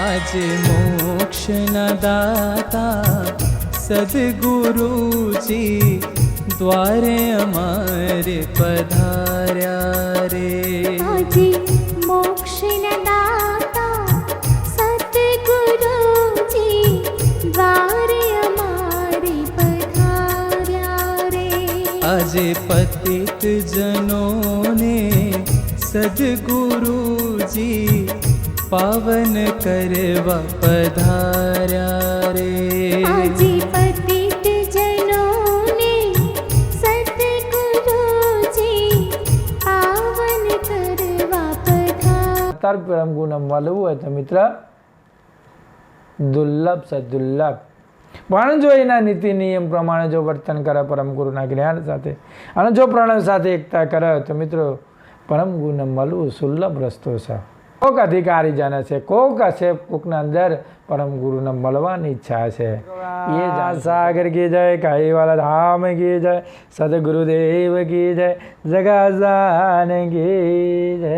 अजे मोक्ष न सद्गुरु द्वार अमार पधारे मोक्ष न दाता सूजी द्वारमाधारे अजे पति तनोने सद्गुरु પાવન કરવા પધાર્યા રે આજે પતિત જનોને સતગુરુજી પાવન કરવા પધાર અવતાર પરમ ગુણ મળવું હોય તો મિત્ર દુર્લભ છે દુર્લભ પણ જો એના નીતિ નિયમ પ્રમાણે જો વર્તન કરે પરમ ગુરુના જ્ઞાન સાથે અને જો પ્રણવ સાથે એકતા કરે તો મિત્રો પરમ ગુણ મળવું સુલભ રસ્તો છે કોક અધિકારી જાણે છે કોક હશે કોકના અંદર પરમ ગુરુને મળવાની ઈચ્છા છે. એ સાગર કી જય કાઈ વાલા ધામ કી જય સદગુરુદેવ કી જય જગાજાન કી જય.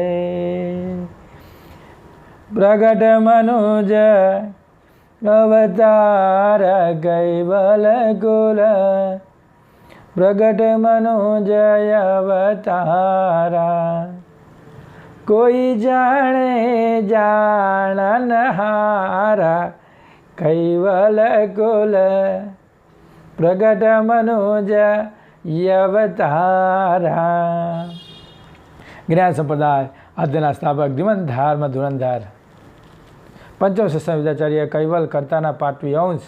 પ્રગટ મનુજ અવતાર કૈવલ કુલ. પ્રગટ મનુજ અવતારા કોઈ જાણે જાણન હારા, કૈવલ કુલ પ્રગટ મનુજ યવતારા. જ્ઞાન સંપ્રદાય, આદ્યના સ્થાપક જીવન ધાર્મ ધુરંધાર પંચમ સંવિદાચાર્ય કૈવલ કરતાના પાટવી અંશ.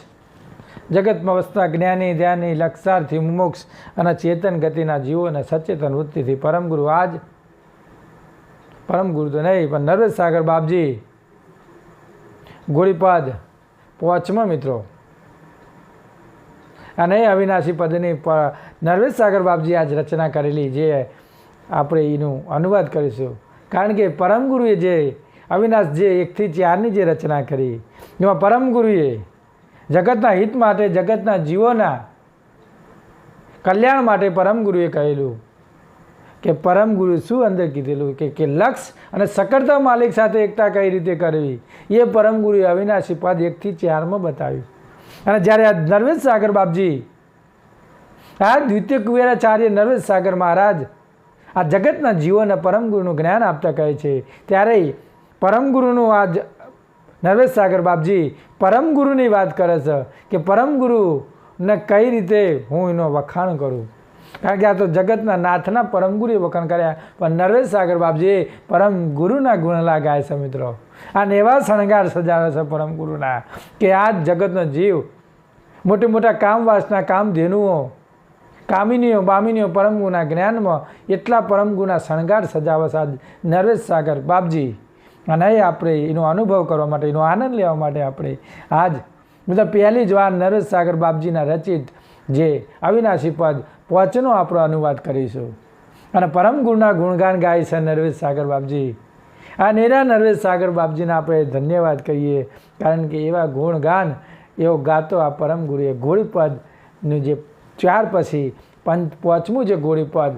જગતમાં વસતા જ્ઞાની, ધ્યાની, લક્ષાર્થી, મુમોક્ષ અને ચેતન ગતિના જીવોને સચેતન વૃત્તિથી પરમગુરુ આજ પરમગુરુ તો નહીં, પણ નર્વેદ સાગર બાપજી. ગોળીપાદ, પોચમાં મિત્રો. અને અવિનાશી પદની નર્વેદ સાગર બાપજી આજ રચના કરેલી જે આપણે એનું અનુવાદ કરીશું. કારણ કે પરમગુરુએ જે, અવિનાશ જે એકથી ચારની જે રચના કરી, એમાં પરમગુરુએ જગતના હિત માટે, જગતના જીવોના કલ્યાણ માટે પરમગુરુએ કહેલું. કે પરમ ગુરુ શું અંદર કીધેલું કે કે લક્ષ અને સકળતા માલિક સાથે એકતા કઈ રીતે કરવી? એ પરમ ગુરુ અવિનાશી પદ એકથી ચારમાં બતાવ્યું. અને જ્યારે આ નર્વેદ સાગર બાપજી, આ દ્વિતીય કુવેરાચાર્ય નર્વેદ સાગર મહારાજ આ જગતના જીવોને પરમગુરુનું જ્ઞાન આપતા કહે છે, ત્યારે પરમગુરુનું આ નર્વેદ સાગર બાપજી પરમગુરુની વાત કરે છે કે પરમગુરુને કઈ રીતે હું એનો વખાણ કરું? કારણ કે આ તો જગતના નાથના પરમગુરુએ વખાણ કર્યા. પણ નર્વેદ સાગર બાપજીએ પરમ ગુરુના ગુણલા ગાય છે મિત્રો. અને એવા શણગાર સજાવે છે પરમ કે આ જગતનો જીવ. મોટી મોટા કામ વાસના કામ ધેનુઓ, કામિનીઓ, બામિનીઓ પરમગુના જ્ઞાનમાં એટલા પરમગુના શણગાર સજાવે છે નરેશ સાગર બાપજી. અને આપણે એનો અનુભવ કરવા માટે, એનો આનંદ લેવા માટે આપણે આજ બધા પહેલી જ વાર નરેશ સાગર બાપજીના રચિત જે અવિનાશી પદ પોચનો આપણો અનુવાદ કરીશું. અને પરમ ગુરુના ગુણગાન ગાય છે નરવેશ સાગર બાપજી. આ નેરા નરવેશ સાગર બાપજીને આપણે ધન્યવાદ કહીએ કારણ કે એવા ગુણગાન, એવો ગાતો આ પરમ ગુરુએ. ગોળીપદનું જે ચાર પછી પંચ પાંચમું જે ગોળીપદ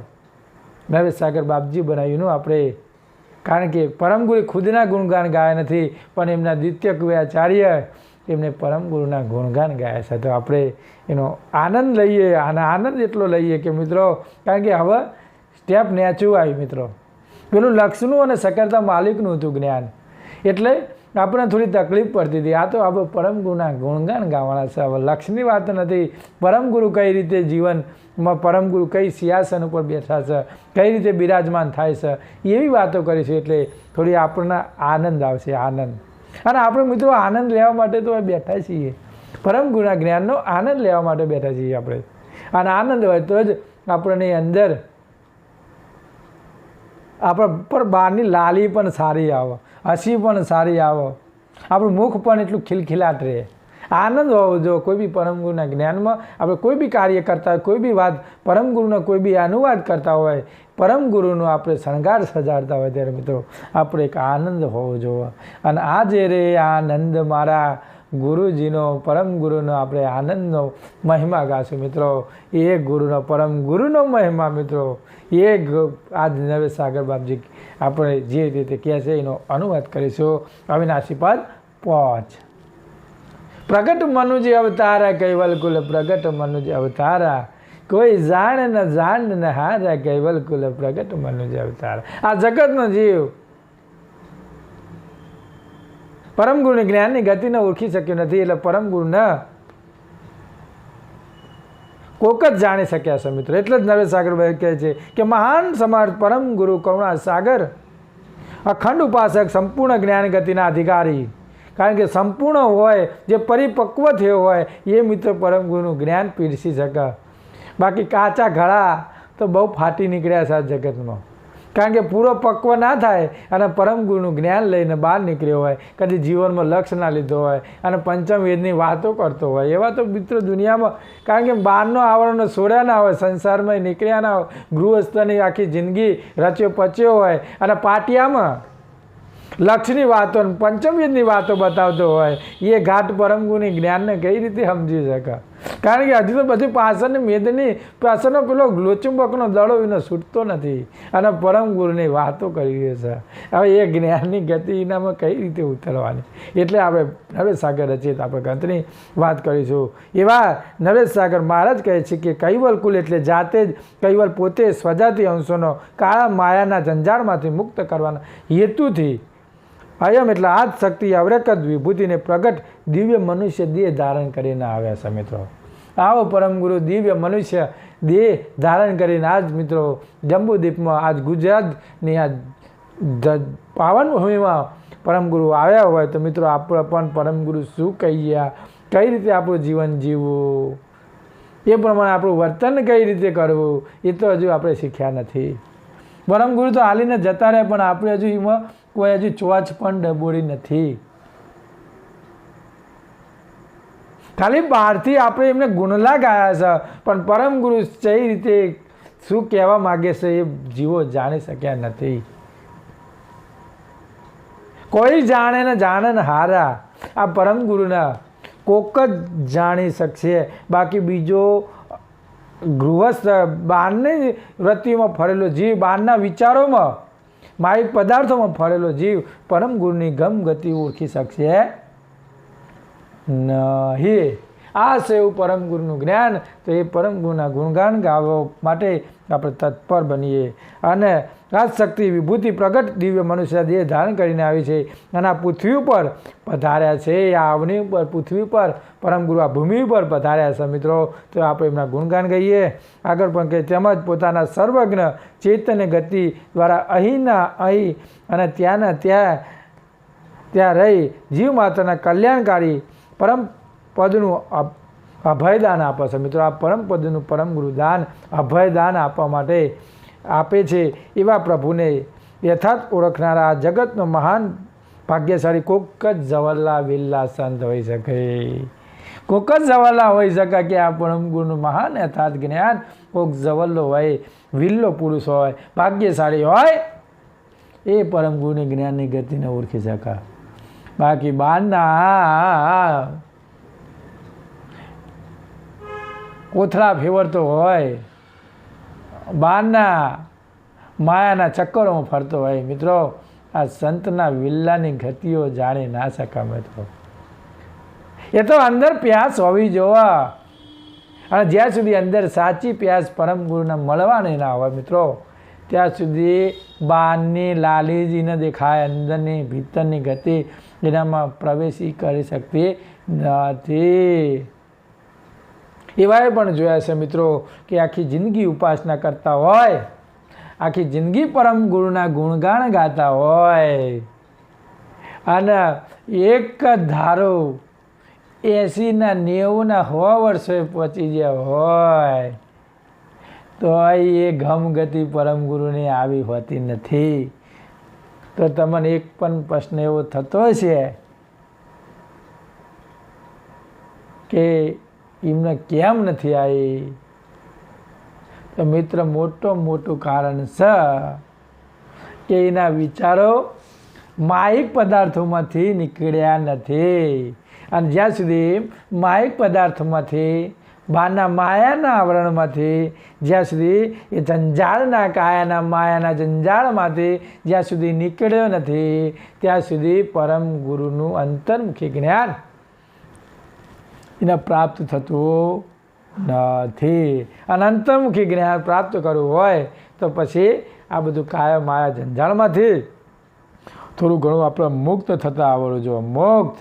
નરેશ સાગર બાપજી બનાવ્યું આપણે, કારણ કે પરમગુરુ ખુદના ગુણગાન ગાયા નથી, પણ એમના દ્વિતીય કુવાચાર્ય એમને પરમગુરુના ગુણગાન ગાયા છે. તો આપણે એનો આનંદ લઈએ અને આનંદ એટલો લઈએ કે મિત્રો, કારણ કે હવે સ્ટેપ નેચું આવી મિત્રો. પેલું લક્ષનું અને સકરતા માલિકનું હતું જ્ઞાન. એટલે આપણને થોડી તકલીફ પડતી હતી. આ તો આપણે પરમગુરુના ગુણગાન ગાવાના છે. હવે લક્ષની વાત નથી. પરમગુરુ કઈ રીતે જીવનમાં પરમગુરુ કઈ સિંહાસન ઉપર બેઠા છે? કઈ રીતે બિરાજમાન થાય છે? એવી વાતો કરીશું એટલે થોડી આપણને આનંદ આવશે, આનંદ. અને આપણે મિત્રો આનંદ લેવા માટે તો બેઠા છીએ. પરમગુરુના જ્ઞાનનો આનંદ લેવા માટે બેઠા છીએ આપણે. અને આનંદ હોય તો જ આપણને અંદર આપણા પર બહારની લાલી પણ સારી આવે, હસી પણ સારી આવે. આપણું મુખ પણ એટલું ખિલખિલાટ રહે. આનંદ હોવો જો કોઈ બી પરમગુરુના જ્ઞાનમાં આપણે કોઈ બી કાર્ય કરતા હોય, કોઈ બી વાત પરમગુરુના કોઈ બી અનુવાદ કરતા હોય પરમગુરુનો આપણે શણગાર સજાડતા હોય ત્યારે મિત્રો, આપણે એક આનંદ હોવો જોઈએ. અને આ જે રે આનંદ મારા ગુરુજીનો, પરમ ગુરુનો આપણે આનંદનો મહિમા ગાશું મિત્રો. એ ગુરુનો, પરમ ગુરુનો મહિમા મિત્રો. એ આજ નવે સાગર બાપજી આપણે જે રીતે કહે છે એનો અનુવાદ કરીશું. અવિનાશી પદ પાંચ. પ્રગટ મનુજી અવતારા, કૈવલ કુલ પ્રગટ મનુજી અવતારા. કોઈ જાણ ન જાણ ન હારા કૈવલ કુલ પ્રગટ મનુજ અવતાર. આ જગતનો જીવ. પરમ ગુરુ જ્ઞાનની ગતિને ઓળખી શક્યો નથી, એટલે પરમ ગુરુને કોક જ જાણી શક્યા છે મિત્રો. એટલે જ નરેશ સાગરભાઈ કહે છે કે મહાન સમાજ પરમ ગુરુ કરુણા સાગર, અખંડ ઉપાસક, સંપૂર્ણ જ્ઞાન ગતિના અધિકારી. કારણ કે સંપૂર્ણ હોય, જે પરિપક્વ થયો હોય, એ મિત્ર પરમ ગુરુનું જ્ઞાન પીરસી શકે. બાકી કાચા ઘડા તો બહુ ફાટી નીકળ્યા છે આ જગતમાં. કારણ કે પૂરો પક્વ ના થાય અને પરમ ગુરુનું જ્ઞાન લઈને બહાર નીકળ્યો હોય, કદી જીવનમાં લક્ષ્ય ના લીધો હોય અને પંચમ વેદની વાતો કરતો હોય, એવા તો મિત્રો દુનિયામાં, કારણ કે બહારનો આવરણ છોડ્યા ના હોય સંસારમાં નીકળ્યા ના હોય, ગૃહસ્થની આખી જિંદગી રચ્યો પચ્યો હોય અને પાટિયામાં લક્ષની વાતો પંચમવેદની વાતો બતાવતો હોય, એ ઘાટ પરમગુની જ્ઞાનને કઈ રીતે સમજી શકે કારણ કે હજી તો પછી પાછળની મેદની પાછળનો પેલો ગ્લોચુંબકનો દડો એનો છૂટતો નથી. અને પરમ ગુરુની વાતો કરી રહ્યો છે. હવે એ જ્ઞાનની ગતિ એનામાં કઈ રીતે ઉતરવાની? એટલે આપણે નરેશ સાગર રચિત આપણે ગ્રંથની વાત કરીશું. એવા નરેશ સાગર મહારાજ કહે છે કે કૈવલ કુલ એટલે જાતે જ કૈવલ પોતે સ્વજાતિ અંશોનો કાળા માયાના જંજાળમાંથી મુક્ત કરવાના હેતુથી અયમ એટલે આ જ શક્તિ જ વિભૂતિને પ્રગટ દિવ્ય મનુષ્ય દેહ ધારણ કરીને આવ્યા છે મિત્રો. આવો પરમ ગુરુ દિવ્ય મનુષ્ય દેહ ધારણ કરીને આજ મિત્રો જંબુદ્વીપમાં આજ ગુજરાતની આ પાવન ભૂમિમાં પરમ ગુરુ આવ્યા હોય તો મિત્રો આપણે પણ પરમ ગુરુ શું કહીએ? કઈ રીતે આપણું જીવન જીવવું? એ પ્રમાણે આપણું વર્તન કઈ રીતે કરવું? એ તો હજુ આપણે શીખ્યા નથી. પરમ ગુરુ તો હાલીને જતા રહે પણ આપણે હજુ એમાં કોઈ હજી ચોચ પણ ડબોડી નથી. ખાલી બહારથી આપણે એમને ગુણલા ગાયા છે, પણ પરમ ગુરુ કઈ રીતે શું કહેવા માગે છે એ જીવો જાણી શક્યા નથી. કોઈ જાણે ને જાણે ને હારા, આ પરમ ગુરુના કોક જ જાણી શકશે. બાકી બીજો ગૃહસ્થ બહારની વૃત્તિમાં ફરેલો, જીવ બહારના વિચારોમાં માહિક પદાર્થોમાં ફરેલો જીવ પરમ ગુરુની ગમ ગતિ ઓળખી શકશે નહીં. આ છે એવું પરમ ગુરુનું જ્ઞાન, તો એ પરમ ગુરુના ગુણગાન ગાવા માટે આપણે તત્પર બનીએ. અને આ શક્તિ વિભૂતિ પ્રગટ દિવ્ય મનુષ્ય દેહ ધારણ કરીને આવી છે અને આ પૃથ્વી ઉપર પધાર્યા છે. આ અવની ઉપર, પૃથ્વી ઉપર, પરમ ગુરુ આ ભૂમિ ઉપર પધાર્યા છે મિત્રો. તો આપણે એમના ગુણગાન ગઈએ. આગળ પણ કે તેમજ પોતાના સર્વજ્ઞ ચૈતન્ય ગતિ દ્વારા અહીંના અહીં અને ત્યાંના ત્યાં ત્યાં રહી જીવ માતાના કલ્યાણકારી પરમ પદનું અભ- અભયદાન આપે છે. મિત્રો, આ પરમ પદનું પરમ ગુરુદાન અભયદાન આપવા માટે આપે છે એવા પ્રભુને યથાર્થ ઓળખનારા જગતનો મહાન ભાગ્યશાળી કોક જ જવલ્લા વિલ્લા સંત હોઈ શકે. કોક જ જવલ્લા હોઈ શકે કે આ પરમ મહાન યથાર્થ જ્ઞાન કોક જવલ્લો હોય વિલ્લો પુરુષ હોય, ભાગ્યશાળી હોય, એ પરમ ગુરુની જ્ઞાનની ગતિને ઓળખી શકા. બાકી બહારના કોથળા ફેવરતો હોય બહારના માયાના ચક્કરોમાં ફરતો હોય. મિત્રો, આ સંતના વિલ્લાની ગતિઓ જાણી ના શકા મિત્રો. એ તો અંદર પ્યાસ હોવી જોવા. અને જ્યાં સુધી અંદર સાચી પ્યાસ પરમ ગુરુને મળવાની ના હોય મિત્રો, ત્યાં સુધી બહારની લાલીજી ન દેખાય, અંદરની ભીતરની ગતિ, એનામાં પ્રવેશી કરી શકતી નથી. એવાએ પણ જોયા છે મિત્રો કે આખી જિંદગી ઉપાસના કરતા હોય, આખી જિંદગી પરમ ગુરુના ગુણગાન ગાતા હોય. અને એક ધારો એસીના નેવુંના સો વર્ષે પહોંચી ગયા હોય તો એ ગમગતિ પરમ ગુરુની આવી હોતી નથી. તો તમને એક પણ પ્રશ્ન એવો થતો છે કે એમને કેમ નથી આવી? તો મિત્ર, મોટો મોટું કારણ છે કે એના વિચારો માહિક પદાર્થોમાંથી નીકળ્યા નથી. અને જ્યાં સુધી માહિક પદાર્થોમાંથી બહારના માયાના આવરણમાંથી, જ્યાં સુધી એ જંજાળના કાયાના માયાના જંજાળમાંથી જ્યાં સુધી નીકળ્યો નથી, ત્યાં સુધી પરમ ગુરુનું અંતર્મુખી જ્ઞાન એને પ્રાપ્ત થતું નથી. અને અંતર્મુખી જ્ઞાન પ્રાપ્ત કરવું હોય તો પછી આ બધું કાયા માયા જંજાળમાંથી થોડું ઘણું આપણે મુક્ત થતા આવડવું જો મુક્ત.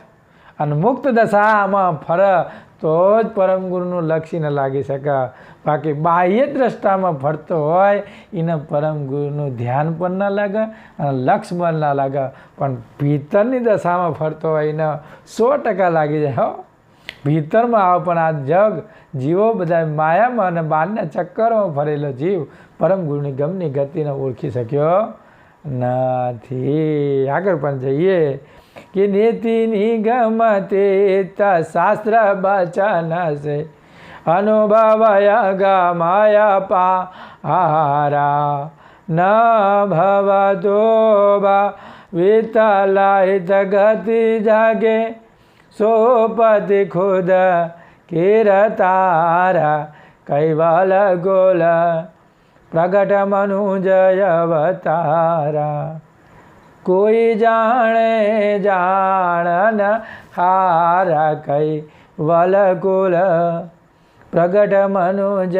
અને મુક્ત દશામાં ફર તો જ પરમ ગુરુનું ન લાગી શકે. બાકી બાહ્ય દ્રષ્ટામાં ફરતો હોય, એને પરમ ગુરુનું ધ્યાન પણ ન લાગે અને લક્ષ પણ ના લાગે. પણ ભીતરની દશામાં ફરતો હોય એને સો ટકા લાગી જાય. હો. ભીતરમાં આવ, પણ આ જગ જીવો બધા માયામાં અને બહારના ચક્કરમાં ફરેલો જીવ પરમ ગુરુની ગમની ગતિને ઓળખી શક્યો નથી. આગળ પણ જઈએ. કે નીતિની ગમતે શાસ્ત્ર બચન છે. અનુભવય ગમાયા હારા ન ભવતો બા વિતલાય ગતિ જાગે. સોપતિ ખુદ કિરતારા કૈવલ ગોલ પ્રગટ મનુજય અવતારા. કોઈ જાણે જાણન હારા કઈ વલકુલ પ્રગટ મનુજ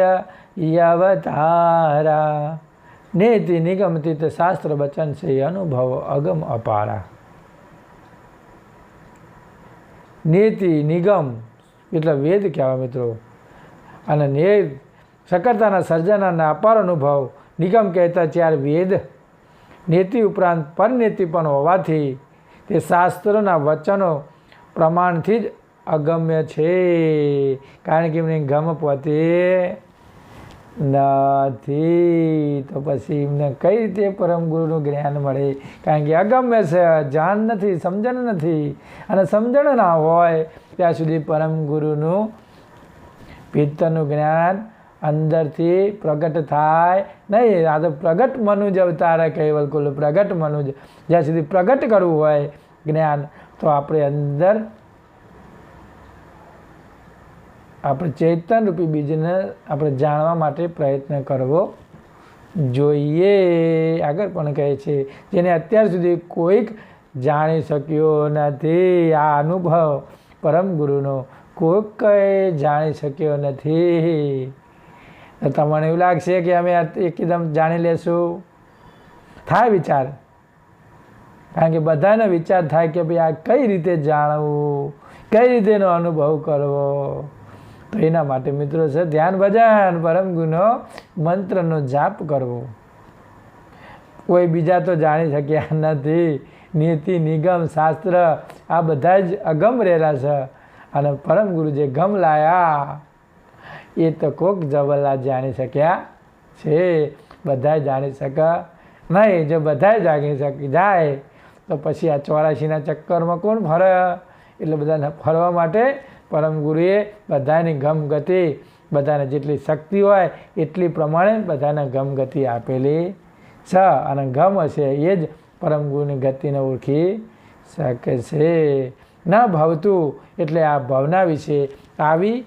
યવતારા નીતિ નિગમતિત શાસ્ત્ર બચન છે, અનુભવ અગમ અપારા. નીતિ, નિગમ એટલે વેદ કહેવાય મિત્રો. અને ને સકરતાના સર્જનાના અપાર અનુભવ. નિગમ કહેતા ચાર વેદ. નીતિ ઉપરાંત પરનીતિ પણ હોવાથી તે શાસ્ત્રોના વચનો પ્રમાણથી જ અગમ્ય છે. કારણ કે એમને ગમ પોતે નથી. તો પછી એમને કઈ રીતે પરમ ગુરુનું જ્ઞાન મળે? કારણ કે અગમ્ય છે જાણ નથી, સમજણ નથી. અને સમજણ ના હોય, ત્યાં સુધી પરમ ગુરુનું પિત્તનું જ્ઞાન અંદરથી પ્રગટ થાય નહીં. આ તો પ્રગટ મનુજ અવતારે કહેવલ કુલ પ્રગટ મનુજ. જ્યાં સુધી પ્રગટ કરવું હોય જ્ઞાન, તો આપણે અંદર આપણે ચૈતન રૂપી બીજને આપણે જાણવા માટે પ્રયત્ન કરવો જોઈએ. આગળ પણ કહે છે, જેને અત્યાર સુધી કોઈક જાણી શક્યો નથી. આ અનુભવ પરમ ગુરુનો કોઈક કંઈ જાણી શક્યો નથી. તમને એવું લાગશે કે અમે એકદમ જાણી લેશું? થાય વિચાર? કારણ કે બધાને વિચાર થાય કે ભાઈ આ કઈ રીતે જાણવું? કઈ રીતે એનો અનુભવ કરવો? તો એના માટે મિત્રો છે, ધ્યાન ભજન, પરમ ગુનો મંત્રનો જાપ કરવો. કોઈ બીજા તો જાણી શક્યા નથી. નીતિ, નિગમ, શાસ્ત્ર, આ બધા જ અગમ રહેલા છે. અને પરમ ગુરુ જે ગમ લાયા, એ તો કોક જબલા જાણી શક્યા છે. બધા જાણી શકે નહીં. જો બધા જાણી શકી, જાય, તો પછી આ ચોરાશીના ચક્કરમાં કોણ ફરે? એટલે બધાને ફરવા માટે પરમ ગુરુએ બધાની ગમગતિ, બધાને જેટલી શક્તિ હોય એટલી પ્રમાણે બધાને ગમગતિ આપેલી. છે અને ગમ હશે એ જ પરમ ગુરુની ગતિને ઓળખી શકે છે ન ભાવતું એટલે આ ભાવના વિશે આવી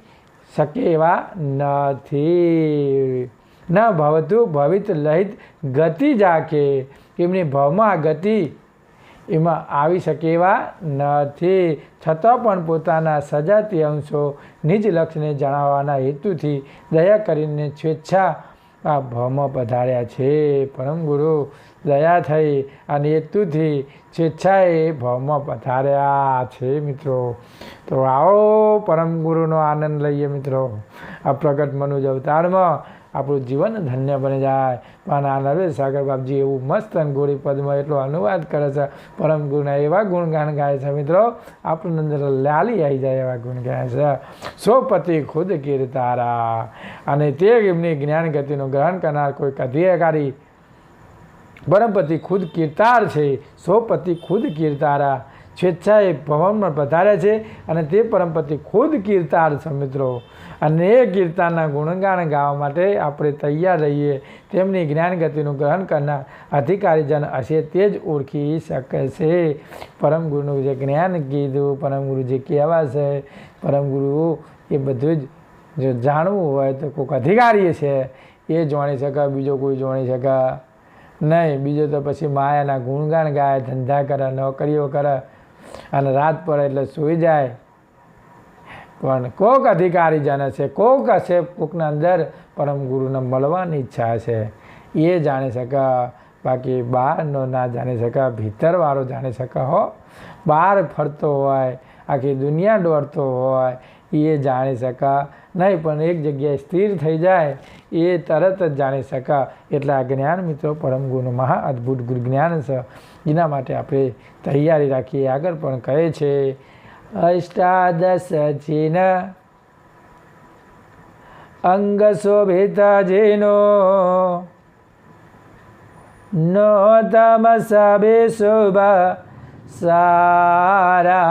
શકે એવા નથી. ન ભવતું ભવિત લહિત ગતિ જાકે એમની ભાવમાં આ ગતિ એમાં આવી શકે એવા નથી. છતાં પણ પોતાના સજાતી અંશો નિજ લક્ષ્યને જણાવવાના હેતુથી દયા કરીને સ્વેચ્છા આ ભવમાં પધાર્યા છે. પરમ ગુરુ, દયા થઈ અને હેતુથી સ્વેચ્છાએ ભવમાં પધાર્યા છે મિત્રો. તો આવો પરમ ગુરુનો આનંદ લઈએ મિત્રો. આ પ્રગટ મનુજ અવતારમાં આપણું જીવન ધન્ય બની જાય. પણ આ નરેશ સાગર બાપજી, એવું મસ્ત અને ગોળી પદમાં એટલો અનુવાદ કરે છે. પરમ ગુરુના એવા ગુણગાન ગાય છે મિત્રો. આપણને અંદર લાલી આવી જાય એવા ગુણ ગાય છે. સોપતિ ખુદ કીર્તારા અને તે એમની જ્ઞાન ગતિનું ગ્રહણ કરનાર કોઈ અધિકારી. પરમપતિ ખુદ કીર્તાર છે. સોપતિ ખુદ કીર્તારા સ્વેચ્છાએ ભવનમાં પધારે છે અને તે પરમપતિ ખુદ કીર્તાર છે મિત્રો અને એ કીર્તાનના ગુણગાન ગાવા માટે આપણે તૈયાર રહીએ. તેમની જ્ઞાન ગતિનું ગ્રહણ કરનાર અધિકારીજન હશે તે જ ઓળખી શકે છે પરમ ગુરુનું જે જ્ઞાન કીધું પરમ ગુરુ જે કહેવા છે પરમ ગુરુ એ બધું જ જો જાણવું હોય તો કોઈક અધિકારી છે, એ જાણી શકે, બીજો કોઈ જાણી શકે. નહીં, બીજો તો પછી માયાના ગુણગાન ગાય, ધંધા કરે, નોકરીઓ કરે અને રાત પડે એટલે સૂઈ જાય. પણ કોક અધિકારી જાણે છે, કોક હશે કોકના અંદર પરમ ગુરુને મળવાની ઈચ્છા છે. એ જાણી શકે, બાકી બહારનો ના જાણી શકે, ભીતરવાળો જાણી શકે હો. બહાર ફરતો હોય, આખી દુનિયા દોડતો હોય, એ જાણી શકે. નહીં, પણ એક જગ્યાએ સ્થિર થઈ જાય, એ તરત જ જાણી શકે. એટલે આ જ્ઞાન મિત્રો પરમ ગુરુનું મહા અદ્ભુત ગુરુ જ્ઞાન છે. એના માટે આપણે તૈયારી રાખીએ. આગળ પણ કહે છે, અષ્ટાદશ જીન અંગ શોભિતા જીનો નો તમ સબે શુભ સારા.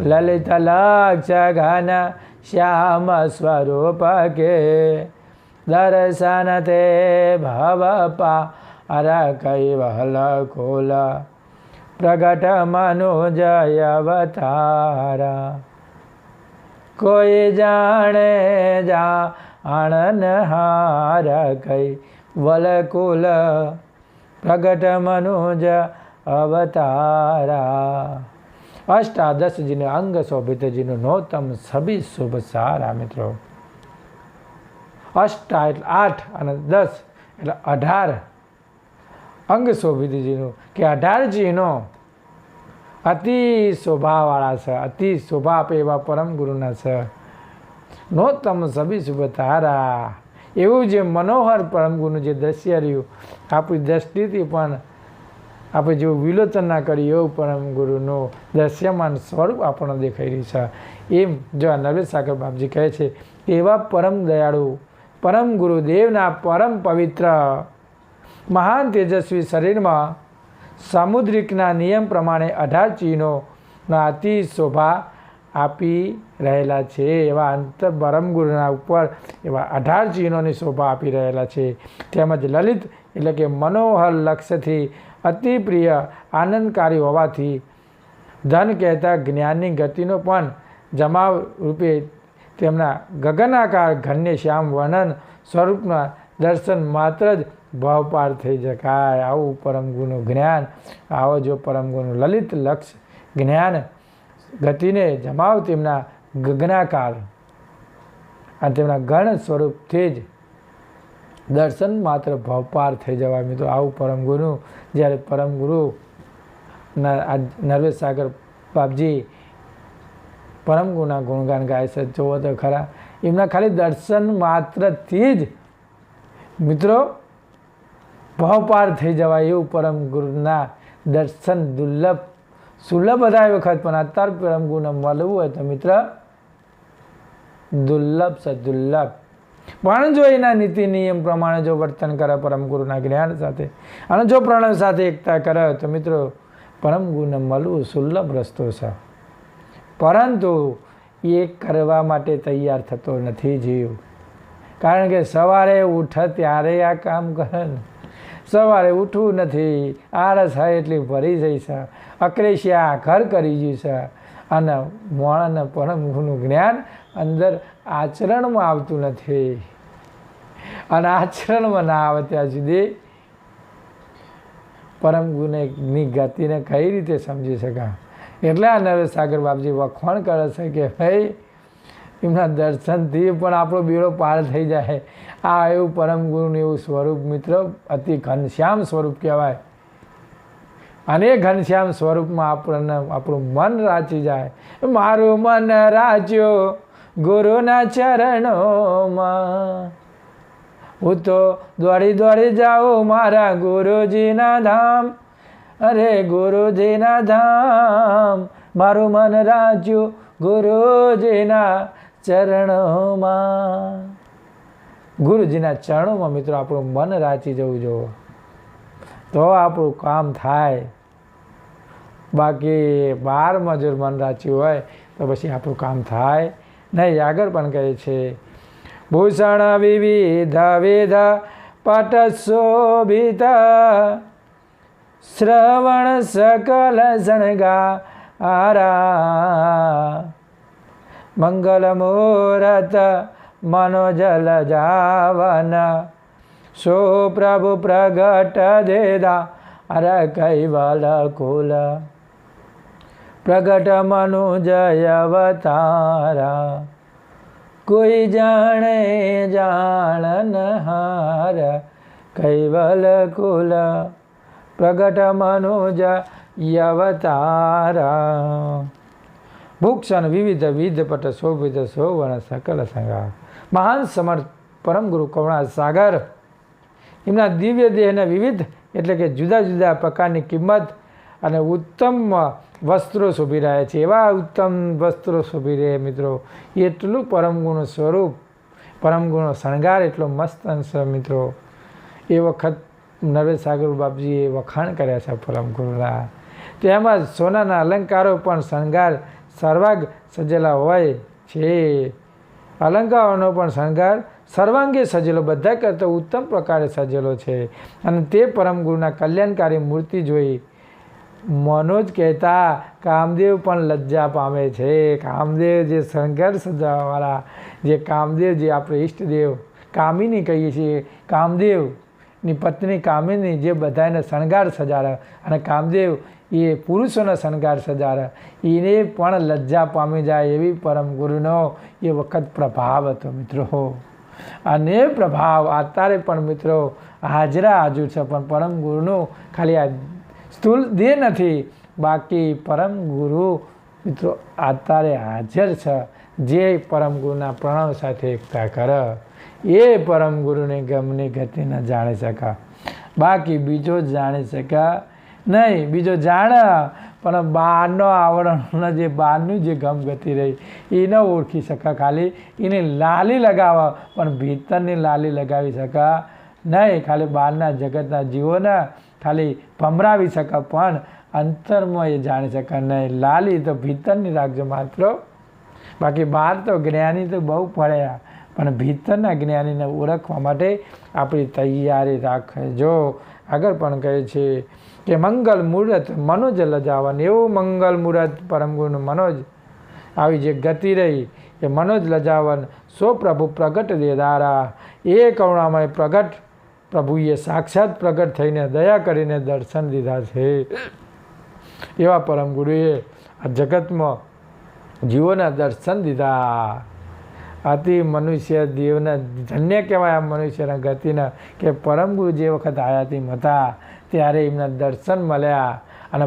લલિત લક્ષ ઘન શ્યામ સ્વરૂપ કે દર્શન તે ભવ પા અર કૈવલ ખોલ પ્રગટ મનુજય અવતારા કોઈ જાણે જાણન હાર કઈ વલકુલ પ્રગટ મનુજ અવતારા અષ્ટાદશજીનું અંગ શોભિતજીનું નોતમ સભી શુભ સારા મિત્રો. અષ્ટા એટલે આઠ અને દસ એટલે અઢાર. અંગ શોભિતજીનું કે અઢારજીનો અતિ શોભાવાળા છે, અતિ શોભા આપે એવા પરમ ગુરુના છે. નોતમ સભી શુભ તારા. એવું જે મનોહર પરમ ગુરુનું જે દ્રશ્ય રહ્યું, આપણી દ્રષ્ટિથી પણ આપણે જેવું વિલોચન ના કરીએ એવું પરમ ગુરુનું દ્રશ્યમાન સ્વરૂપ આપણને દેખાઈ રહ્યું છે. એમ જો આ નરેશ સાગર બાપજી કહે છે એવા પરમ દયાળુ, પરમ ગુરુદેવના પરમ પવિત્ર મહાન તેજસ્વી શરીરમાં સામુદ્રિકના નિયમ પ્રમાણે અઢાર ચિહ્નોના અતિ શોભા આપી રહેલા છે. એવા અંત પરમ ઉપર એવા અઢાર ચિહ્નોની શોભા આપી રહેલા છે. તેમજ લલિત એટલે કે મનોહર લક્ષ્યથી અતિ પ્રિય, આનંદકારી હોવાથી ધન કહેતા જ્ઞાનની ગતિનો પણ જમાવ રૂપે તેમના ગગનાકાર ઘન્ય શ્યામ વર્ણન સ્વરૂપના દર્શન માત્ર જ ભાવપાર થઈ શકાય આવું પરમ ગુનું જ્ઞાન, આવો જો પરમ ગુનું લલિત લક્ષ જ્ઞાન ગતિને જમાવ તેમના ગગનાકાર. અને તેમના ગણ સ્વરૂપથી જ દર્શન માત્ર ભાવપાર થઈ જવાય મિત્રો આવું પરમ ગુરુ જ્યારે પરમ ગુરુ આ નર્વેશ સાગર બાપજી પરમ ગુના ગુણગાન ગાય છે. જોવો તો ખરા. એમના ખાલી દર્શન માત્રથી જ મિત્રો ભાવપાર થઈ જવાય એવું પરમ ગુરુના દર્શન દુર્લભ, સુલભ બધા વખત. પણ અત્યારે પરમ ગુરુને મળવું હોય તો મિત્ર, દુર્લભ છે દુર્લભ. પણ જો એના નીતિ નિયમ પ્રમાણે જો વર્તન કરે પરમ ગુરુના જ્ઞાન સાથે, અને જો પ્રણવ સાથે એકતા કરે તો મિત્રો, પરમ ગુરુને મળવું સુલભ રસ્તો છે. પરંતુ એ કરવા માટે તૈયાર થતો નથી જીવ. કારણ કે સવારે ઉઠ ત્યારે આ કામ કરે ને. સવારે ઉઠવું નથી, આળસ હોય એટલી ભરી જઈ છે. અક્રેશિયા ઘર કરી ગયું છે. અને મોણને પરમ ગુરુનું જ્ઞાન અંદર આચરણમાં આવતું નથી. અને આચરણમાં ના આવે ત્યાં સુધી પરમ ગુણની ગતિને કઈ રીતે સમજી શકાય? એટલે આ નરેશ સાગર બાપજી વખાણ કરે છે કે ભાઈ એમના દર્શનથી પણ આપણો બેડો પાર થઈ જાય. આ એવું પરમ ગુરુનું એવું સ્વરૂપ મિત્ર, અતિ ઘનશ્યામ સ્વરૂપ કહેવાય. અને ઘનશ્યામ સ્વરૂપમાં આપણને આપણું મન રાચી જાય. મારું મન રાચ્યો ગુરુના ચરણોમાં. હું તો દોડી દોડી જાઉં મારા ગુરુજીના ધામ. અરે ગુરુજીના ધામ, મારું મન રાચ્યું ગુરુજીના ચરણોમાં. ગુરુજીના ચરણોમાં મિત્રો આપણું મન રાચી જવું જો તો આપણું કામ થાય. બાકી બારમાં જો મન રાચ્યું હોય તો પછી આપણું કામ થાય નહીં. આગળ પણ કહે છે, ભૂષણ વિવિધ વિધ પટ શોભિત શ્રવણ સકલ શણગારા મંગલ મુહૂર્ત મનોજલ જાવન. સો પ્રભુ પ્રગટ દેદા, અર કૈવલ કુલ પ્રગટ મનુ જયવતારા કોઈ જાણે જાણન હાર કૈવલ કુલ પ્રગટ મનુજ યવતારા ભૂક્ષણ વિવિધ વિધ પટ શોભિત શોભન સકલ સંગા. મહાન સમર્થ પરમ ગુરુ કરુણા સાગર. એમના દિવ્ય દેહને વિવિધ, એટલે કે જુદા જુદા પ્રકારની કિંમત અને ઉત્તમ વસ્ત્રો શોભી રહ્યા છે. એવા ઉત્તમ વસ્ત્રો શોભી રહે મિત્રો. એટલું પરમ ગુણ સ્વરૂપ પરમ ગુણનો શણગાર એટલો મસ્ત અંશ મિત્રો. એ વખત નરેશ સાગર બાપજીએ વખાણ કર્યા છે પરમ ગુરુના તેમાં સોનાના અલંકારો પણ શણગાર સર્વાગ સજેલા હોય છે. અલંકારોનો પણ શણગાર સર્વાંગે સજેલો, બધા કરતાં ઉત્તમ પ્રકારે સજેલો છે. અને તે પરમ ગુરુના કલ્યાણકારી મૂર્તિ જોઈ મનોજ કહેતા, કામદેવ પણ લજ્જા પામે છે. કામદેવ જે શણગાર સજાવાળા જે કામદેવ જે આપણે ઈષ્ટદેવ કામિની કહીએ છીએ, કામદેવની પત્ની કામિની જે બધાને શણગાર સજાડે અને કામદેવ એ પુરુષોનો શણગાર સજાડે એને પણ લજ્જા પામી જાય એવી પરમ ગુરુનો એ વખત પ્રભાવ હતો મિત્રો. અને પ્રભાવ અત્યારે પણ મિત્રો હાજરા હાજર છે, પણ પરમ ગુરુનું ખાલી આ સ્થૂલ દેહ નથી, બાકી પરમ ગુરુ મિત્રો અત્યારે હાજર છે, જે પરમ ગુરુના પ્રણવ સાથે એકતા કરે. એ પરમ ગુરુને ગમની ગતિ ન જાણી શકા બાકી બીજો જાણી શકા નહીં, બીજો જાણે. પણ બહારનો આવરણનો જે બહારનું જે ગમ ગતિ રહી એ ન ઓળખી શકા ખાલી. એને લાલી લગાવવા પણ ભીતરની લાલી લગાવી શકા નહીં. ખાલી બહારના જગતના જીવોને ખાલી ભમરાવી શકા, પણ અંતરમાં એ જાણી શકા નહીં. લાલી તો ભીતરની રાખજો માત્ર. બાકી બહાર તો જ્ઞાની તો બહુ પડ્યા પણ ભીતરના જ્ઞાનીને ઓળખવા માટે આપણી તૈયારી રાખજો. આગળ પણ કહે છે કે મંગલ મુહૂર્ત, મનોજ લજાવન, એવું મંગલ મુહૂર્ત પરમગુણ મનોજ. આવી જે ગતિ રહી, એ મનોજ લજાવન, સો પ્રભુ પ્રગટ દેદારા એ કરુણામય પ્રગટ, પ્રભુએ સાક્ષાત પ્રગટ થઈને દયા કરીને દર્શન દીધા છે. એવા પરમ ગુરુએ આ જગતમાં જીવોના દર્શન દીધા. અતિ મનુષ્ય દેવના ધન્ય કહેવાય આ મનુષ્યના ગતિના કે પરમ ગુરુ જે વખત આયાતી હતા ત્યારે એમના દર્શન મળ્યા અને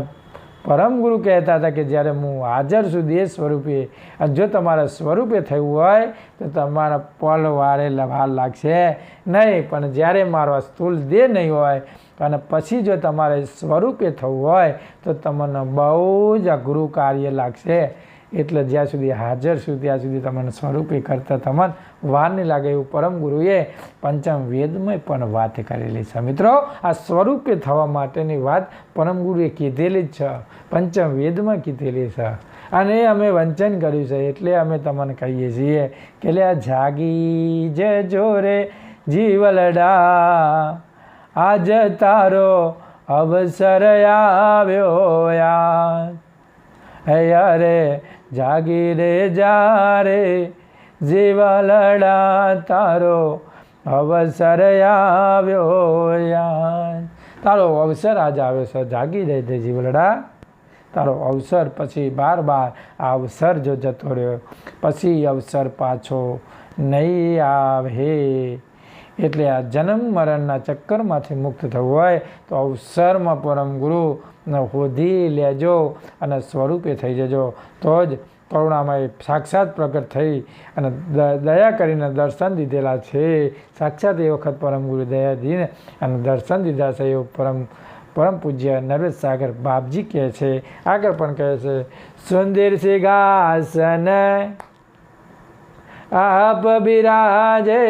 પરમ ગુરુ કહેતા હતા કે જ્યારે હું હાજર છું દેહ સ્વરૂપે, અને જો તમારા સ્વરૂપે થયું હોય, તો તમારા પલ વારે લભાર લાગશે નહીં. પણ જ્યારે મારો સ્થૂલ દેહ નહીં હોય, અને પછી જો તમારે સ્વરૂપે થવું હોય, તો તમને બહુ જ અઘરું કાર્ય લાગશે. એટલે જ્યાં સુધી હાજર છું, ત્યાં સુધી તમને સ્વરૂપે કરતા તમને વાર નહીં લાગે એવું પરમ ગુરુએ પંચમ વેદમાં પણ વાત કરેલી છે. મિત્રો, આ સ્વરૂપે થવા માટેની વાત પરમ ગુરુએ કીધેલી જ છે. પંચમ વેદમાં કીધેલી છે. અને અમે વંચન કર્યું છે, એટલે અમે તમને કહીએ છીએ કે લે આ જાગી જ જોરે જીવલડા આજ તારો અવસર આવ્યો યાર અરે જાગી રે જા રે જીવલડા તારો અવસર આવ્યો તારો અવસર આજે આવ્યો છે. જાગી રે દે જીવલડા તારો અવસર. પછી બાર બાર આ અવસર જો જતો રહ્યો, પછી અવસર પાછો નહીં આવે. એટલે આ જન્મ મરણના ચક્કરમાંથી મુક્ત થવું હોય તો અવસરમાં પરમ ગુરુ શોધી લેજો અને સ્વરૂપે થઈ જજો. તો જ કરુણામય સાક્ષાત પ્રગટ થઈ અને દયા કરીને દર્શન દીધેલા છે. સાક્ષાત એ વખત પરમ ગુરુ દયા દીને અને દર્શન દીધા છે એવું પરમ પરમ પૂજ્ય નરેશ સાગર બાપજી કહે છે. આગળ પણ કહે છે, સુંદર સિંહાસન આપ બિરાજે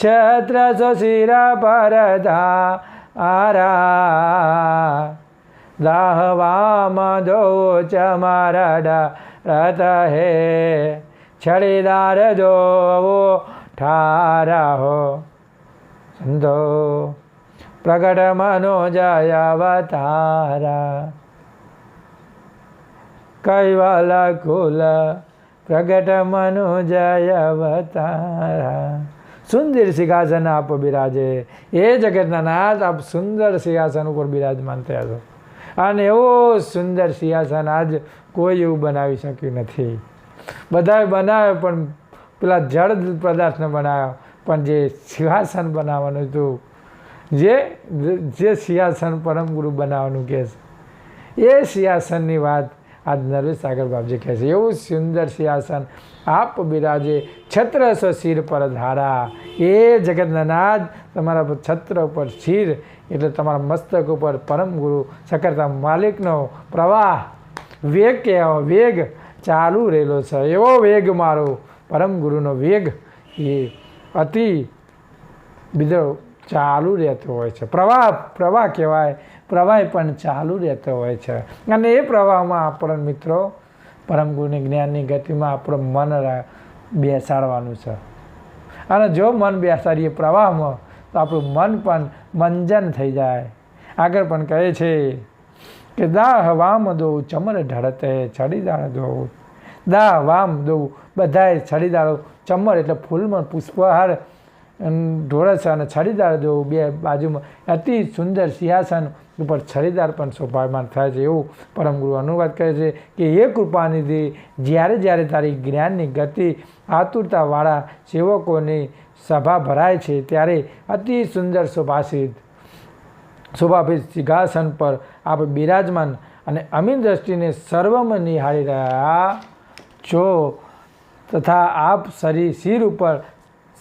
છત્ર શિરા પરધા આરા દાહવામાં જો ચમારડા રત હે છડીદાર જોવો ઠારા હો સંતો પ્રગટ મનોજય અવતારા કૈવલ કુલ પ્રગટ મનો જય અવતારા સુંદર સિંહાસન આપ બિરાજે. એ જગતના નાથ આપ સુંદર સિંહાસન ઉપર બિરાજમાન થયા છો. અને એવો સુંદર સિંહાસન આજ કોઈ એવું બનાવી શક્યું નથી. બધાએ બનાવ્યો પણ પેલા જળ પદાર્થને બનાવ્યો, પણ જે સિંહાસન બનાવવાનું હતું, જે જે સિંહાસન પરમ ગુરુ બનાવવાનું કહે છે, એ સિંહાસનની વાત આજ નરેશ સાગર બાપજી કહે છે, એવું સુંદર સિંહાસન, આપ બિરાજે છત્ર શિર પર ધારા. એ જગતના તમારા છત્ર ઉપર શિર, એટલે તમારા મસ્તક ઉપર પરમ ગુરુ, સકરતા માલિકનો પ્રવાહ. વેગ કહેવાય વેગ, ચાલુ રહેલો છે. એવો વેગ મારો, પરમ ગુરુનો વેગ. એ અતિ બીજો ચાલુ રહેતો હોય છે. પ્રવાહ પ્રવાહ કહેવાય. પ્રવાહ પણ ચાલુ રહેતો હોય છે. અને એ પ્રવાહમાં આપણને મિત્રો પરમગુરુની જ્ઞાનની ગતિમાં આપણું મન બેસાડવાનું છે. અને જો મન બેસાડીએ પ્રવાહમાં, તો આપણું મન પણ મંજન થઈ જાય. આગળ પણ કહે છે કે, દાહ વામ દોવું ચમર ઢળતે છડીદાળ દોવું દાહ વામ દોવું બધાએ છડીદાળો ચમર એટલે ફૂલમાં પુષ્પહાર અમ, ઢોળે છે અને છડીદાર જેવું બે બાજુમાં અતિ સુંદર સિંહાસન ઉપર છડીદાર પણ શોભાયમાન થાય છે એવું પરમ ગુરુ અનુવાદ કરે છે કે એ કૃપાનિધિ જ્યારે જ્યારે તારી જ્ઞાનની ગતિ આતુરતાવાળા સેવકોની સભા ભરાય છે ત્યારે અતિ સુંદર શોભાષિત શોભાભિત સિંહાસન પર આપ બિરાજમાન અને અમીન દ્રષ્ટિને સર્વમાં નિહાળી રહ્યા છો તથા આપ શરીર શિર ઉપર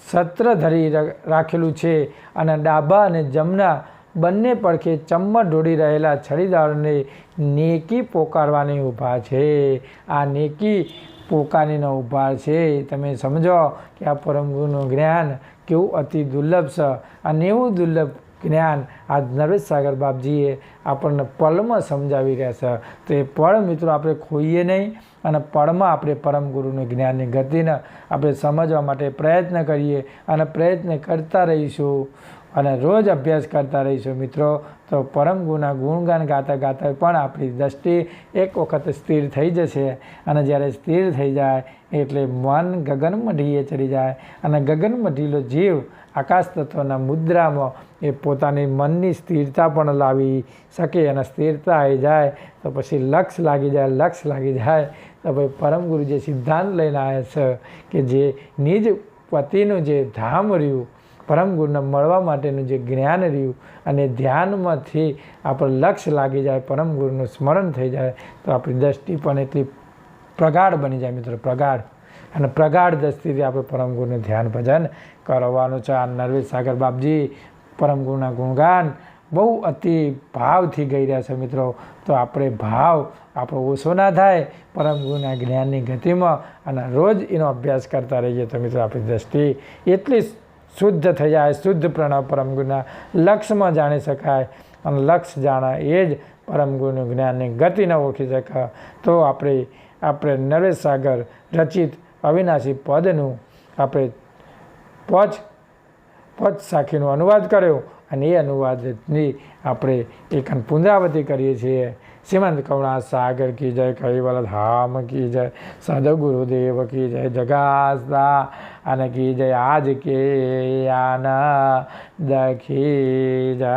સત્ર ધરી રાખેલું છે અને ડાબા અને જમણા બંને પડખે ચમ્મર ઢોળી રહેલા છડીદારોને નેકી પોકારવાની ઊભા છે. આ નેકી પોકારીને ઊભા છે. તમે સમજો કે આ પરમગુરુનું જ્ઞાન કેવું અતિ દુર્લભ છે અને એવું દુર્લભ જ્ઞાન આ નરેશ સાગર બાપજીએ આપણને પળમાં સમજાવી રહ્યા છે. તો એ પળ મિત્રો આપણે ખોઈએ નહીં અને પળમાં આપણે પરમ ગુરુનું જ્ઞાનની ગતિને આપણે સમજવા માટે પ્રયત્ન કરીએ અને પ્રયત્ન કરતા રહીશું. અને રોજ અભ્યાસ કરતા રહીશું મિત્રો. તો પરમ ગુરુના ગુણગાન ગાતા ગાતા પણ આપણી દ્રષ્ટિ એક વખત સ્થિર થઈ જશે. અને જ્યારે સ્થિર થઈ જાય, એટલે મન ગગનમઢીએ ચડી જાય. અને ગગનમઢીલો જીવ આકાશ તત્વના મુદ્રામાં એ પોતાની મનની સ્થિરતા પણ લાવી શકે અને સ્થિરતા આવી જાય. તો પછી લક્ષ લાગી જાય, લક્ષ લાગી જાય. તો ભાઈ પરમ ગુરુ જે સિદ્ધાંત લઈને આવ્યા છે કે જે નિજ પતિનું જે ધામ રહ્યું પરમ ગુરુને મળવા માટેનું જે જ્ઞાન રહ્યું અને ધ્યાનમાંથી આપણે લક્ષ્ય લાગી જાય, પરમ ગુરુનું સ્મરણ થઈ જાય, તો આપણી દ્રષ્ટિ પણ એટલી પ્રગાઢ બની જાય મિત્રો, પ્રગાઢ. અને પ્રગાઢ દ્રષ્ટિથી આપણે પરમ ગુરુનું ધ્યાન ભજન કરવાનું છે. આ નરવેશ સાગર બાપજી પરમ ગુરુના ગુણગાન બહુ અતિ ભાવથી ગઈ રહ્યા છે મિત્રો. તો આપણે ભાવ આપણો ઓછો ના થાય, પરમ ગુરુના જ્ઞાનની ગતિમાં અને રોજ એનો અભ્યાસ કરતા રહીએ તો મિત્રો આપણી દ્રષ્ટિ એટલી શુદ્ધ થઈ જાય, શુદ્ધ પ્રણવ પરમ ગુના લક્ષમાં જાણી શકાય અને લક્ષ જાણે એ જ પરમ ગુરુનું જ્ઞાનની ગતિને ઓળખી શકાય તો આપણે આપણે નરેશ સાગર રચિત અવિનાશી પદનું આપણે પચ પચ સાખીનો અનુવાદ કર્યો અને એ અનુવાદની આપણે એક પુનરાવૃત્તિ કરીએ છીએ. શ્રીમંત કરુણા સાગર કી જય કૈવલ ધામ કી જય સદ ગુરુદેવ કી જય, જગાસદા અને કી જય આજ કે આના દખી જય